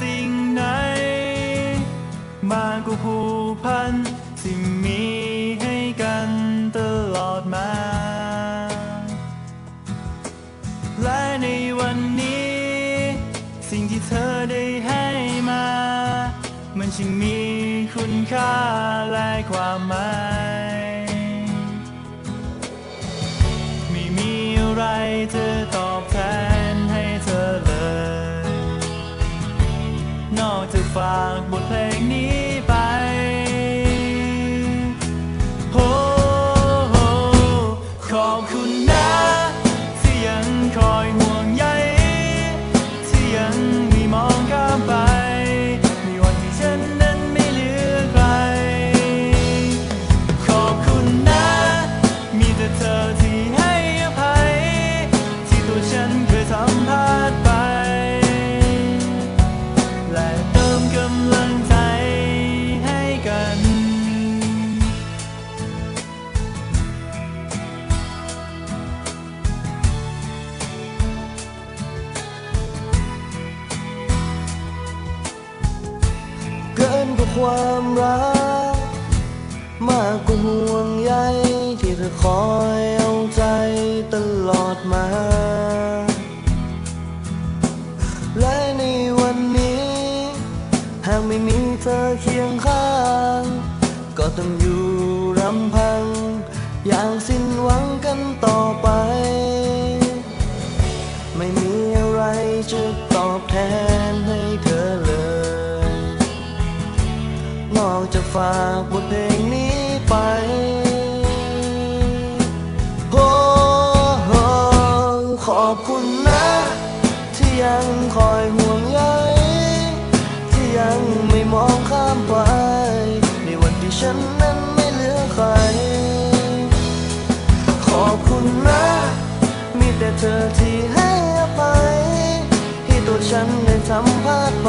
สิ่งไหน มากกว่าผูกพันที่มีให้กันตลอดมา และในวันนี้ สิ่งที่เธอได้ให้มา มันจึงมีคุณค่าและความหมาย ไม่มีอะไรจะต ฝากบทเพลงนี้ไป โอ้โหขอบคุณนะ ที่ยังคอยห่วงใย ที่ยังม่มองข้ามไปในวันที่ฉันนั้นไม่เหลือใคร ขอบคุณนะ มีแต่เธอที่ให้ ความรัก มากกว่าห่วงใยที่เธอคอยเอาใจตลอดมา และในวันนี้ หากไม่มีเธอเคียงข้าง ก็ต้องอยู่รำพัง อย่างสิ้นหวังกันต่อไป จากฝากบทเพลงนี้ไปโอ้โหขอบคุณนะ ที่ยังคอยห่วงใยที่ยังไม่มองข้ามไป ในวันที่ฉันนั้นไม่เหลือใคร ขอบคุณนะ มีแต่เธอที่ให้อภัยที่ตัวฉันได้ทำพลาดไป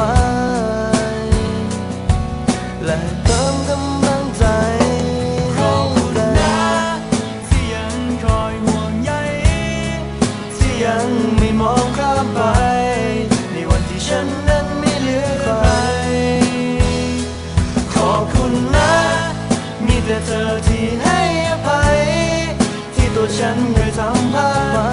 แต่เธอที่ให้อภัย ที่ตัวฉันเคยทำพลาด